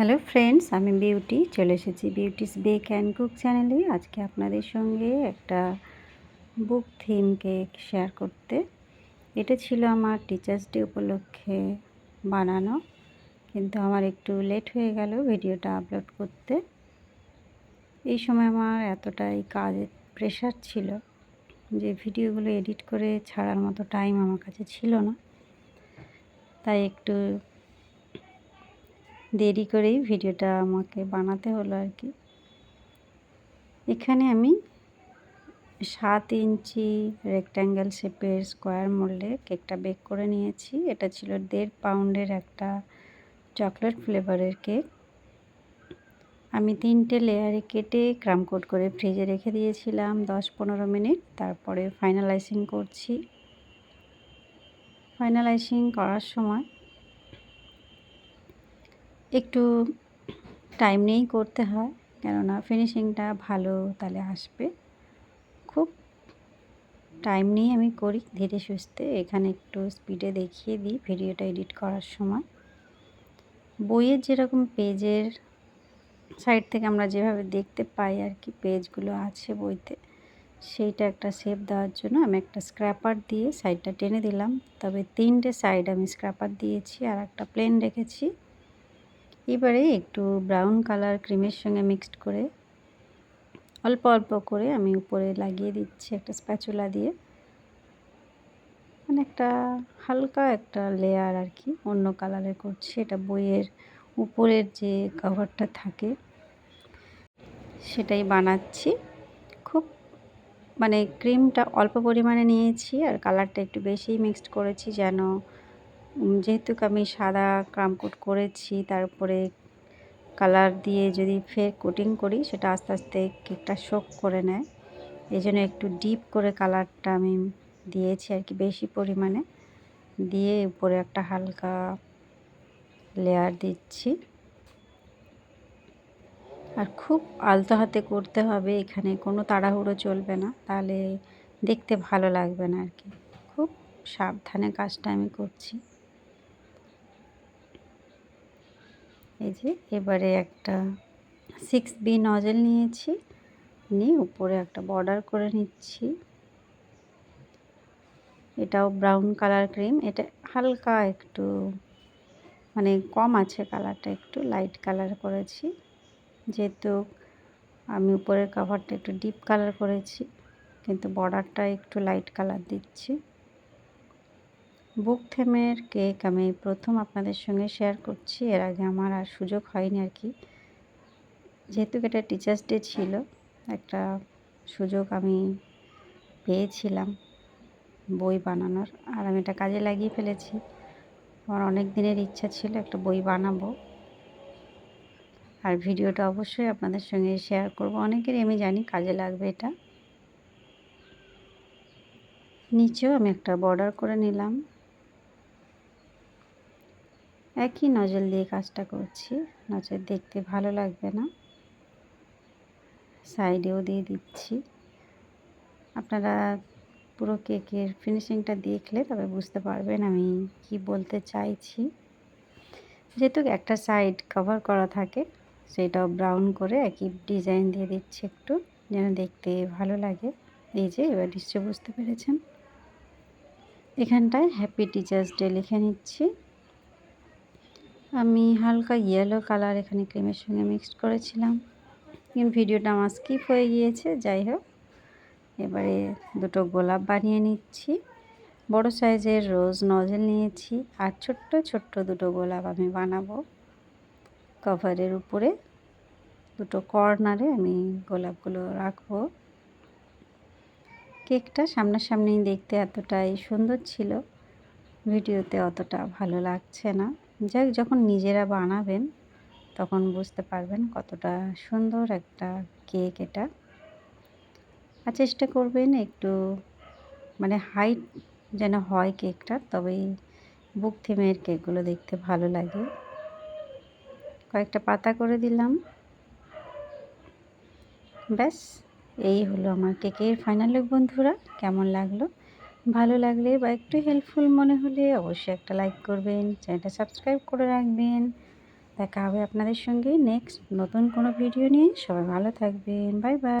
Hello friends, আমি beauty, চলে এসেছি বিউটিস বেক অ্যান্ড কুক চ্যানেলে। আজকে আপনাদের সঙ্গে একটা বুক থিম কেক শেয়ার করতে। এটা ছিল আমার টিচার্স ডে উপলক্ষে বানানো, কিন্তু আমার একটু লেট হয়ে গেল ভিডিওটা আপলোড করতে। এই সময় আমার এতটাই কাজের প্রেশার ছিল যে ভিডিওগুলো এডিট করে ছাড়ার মতো টাইম আমার কাছে ছিল না। তাই একটু দেরি করেই ভিডিওটা আমাকে বানাতে হলো আর কি। এখানে আমি সাত ইঞ্চি রেক্ট্যাঙ্গেল শেপের স্কোয়ার মোল্ডে কেকটা বেক করে নিয়েছি। এটা ছিল দেড় পাউন্ডের একটা চকলেট ফ্লেভারের কেক আমি তিনটে লেয়ারে কেটে ক্রাম কোট করে ফ্রিজে রেখে দিয়েছিলাম দশ পনেরো মিনিট। তারপরে ফাইনালাইসিং করছি। ফাইনালাইসিং করার সময় একটু টাইম নিয়েই করতে হয়। কেননা ফিনিশিংটা ভালো তাহলে আসবে। খুব টাইম নিয়ে আমি করি ধীরে সুস্থে। এখানে একটু স্পিডে দেখিয়ে দিই ভিডিওটা এডিট করার সময়। বইয়ের যেরকম পেজের সাইড থেকে আমরা যেভাবে দেখতে পাই আর কি পেজগুলো আছে বইতে, সেইটা একটা শেপ দেওয়ার জন্য আমি একটা স্ক্র্যাপার দিয়ে সাইডটা টেনে দিলাম। তবে তিনটে সাইড আমি স্ক্র্যাপার দিয়েছি আর একটা প্লেন রেখেছি। এবারে একটু ব্রাউন কালার ক্রিমের সঙ্গে মিক্সড করে অল্প অল্প করে আমি উপরে লাগিয়ে দিচ্ছি একটা স্প্যাচুলা দিয়ে। মানে একটা হালকা একটা লেয়ার আর কি অন্য কালারের করছি, এটা বইয়ের উপরের যে কভারটা থাকে সেটাই বানাচ্ছি। খুব মানে ক্রিমটা অল্প পরিমাণে নিয়েছি আর কালারটা একটু বেশি মিক্সড করেছি যেন যেহেতু আমি সাদা ক্রামকোট করেছি, তারপরে কালার দিয়ে যদি ফের কোটিং করি, সেটা আস্তে আস্তে কেকটা শোক করে নেয়। এই জন্য একটু ডিপ করে কালারটা আমি দিয়েছি আর কি বেশি পরিমাণে। দিয়ে উপরে একটা হালকা লেয়ার দিচ্ছি। আর খুব আলতো হাতে করতে হবে, এখানে কোনো তাড়াহুড়ো চলবে না, তাহলে দেখতে ভালো লাগবে না আর কি। খুব সাবধানে কাজটা আমি করছি। এই যে এবারে একটা সিক্স বি নজেল নিয়েছি, নিয়ে উপরে একটা বর্ডার করে নিচ্ছি। এটাও ব্রাউন কালার ক্রিম এটা হালকা একটু মানে কম আছে কালারটা একটু লাইট কালার করেছি। যেহেতু আমি উপরের কাভারটা একটু ডিপ কালার করেছি, কিন্তু বর্ডারটা একটু লাইট কালার দিচ্ছি। বুক থেমের কেক আমি প্রথম আপনাদের সঙ্গে শেয়ার করছি। এর আগে আমার আর সুযোগ হয়নি আর কি। যেহেতু এটা টিচার্স ডে ছিল, একটা সুযোগ আমি পেয়েছিলাম বই বানানোর। আর আমি এটা কাজে লাগিয়ে ফেলেছি। আমার অনেক দিনের ইচ্ছা ছিল একটা বই বানাবো। আর ভিডিওটা অবশ্যই আপনাদের সঙ্গে শেয়ার করব। অনেকেরই আমি জানি কাজে লাগবে এটা। নিচেও আমি একটা বর্ডার করে নিলাম। একই নজল দিয়ে কাজটা করছি। নজর দেখতে ভালো লাগবে না। সাইডেও দিয়ে দিচ্ছি। আপনারা পুরো কেকের ফিনিশিংটা দেখলে তবে বুঝতে পারবেন আমি কি বলতে চাইছি। যেহেতু একটা সাইড কভার করা থাকে, সেটাও ব্রাউন করে একই ডিজাইন দিয়ে দিচ্ছি একটু, যেন দেখতে ভালো লাগে। এই যে, এবার নিশ্চয় বুঝতে পেরেছেন। এখানটায় হ্যাপি টিচার্স ডে লিখে নিচ্ছি। আমি হালকা ইয়েলো কালার এখানে ক্রিমের সঙ্গে মিক্সড করেছিলাম। কিন্তু ভিডিওটা আমার স্কিপ হয়ে গিয়েছে, যাই হোক। এবারে দুটো গোলাপ বানিয়ে নিচ্ছি। বড় সাইজের রোজ নজেল নিয়েছি আর ছোট্ট ছোট্ট দুটো গোলাপ আমি বানাবো। কভারের উপরে দুটো কর্নারে আমি গোলাপগুলো রাখব। কেকটা সামনাসামনি দেখতে এতটাই সুন্দর ছিল ভিডিওতে অতটা ভালো লাগছে না। যাই যখন নিজেরা বানাবেন, তখন বুঝতে পারবেন কতটা সুন্দর একটা কেক এটা। আর চেষ্টা করবেন একটু মানে হাইট যেন হয় কেকটা তবেই বুক থিমের কেকগুলো দেখতে ভালো লাগে। কয়েকটা পাতা করে দিলাম। ব্যাস, এই হলো আমার কেকের ফাইনাল লুক বন্ধুরা। কেমন লাগল? ভালো লাগলে বা একটু হেল্পফুল মনে হলে অবশ্যই একটা লাইক করবেন, চ্যানেলটা সাবস্ক্রাইব করে রাখবেন। দেখা হবে আপনাদের সঙ্গে নেক্সট নতুন কোনো ভিডিও নিয়ে। সবাই ভালো থাকবেন। Bye bye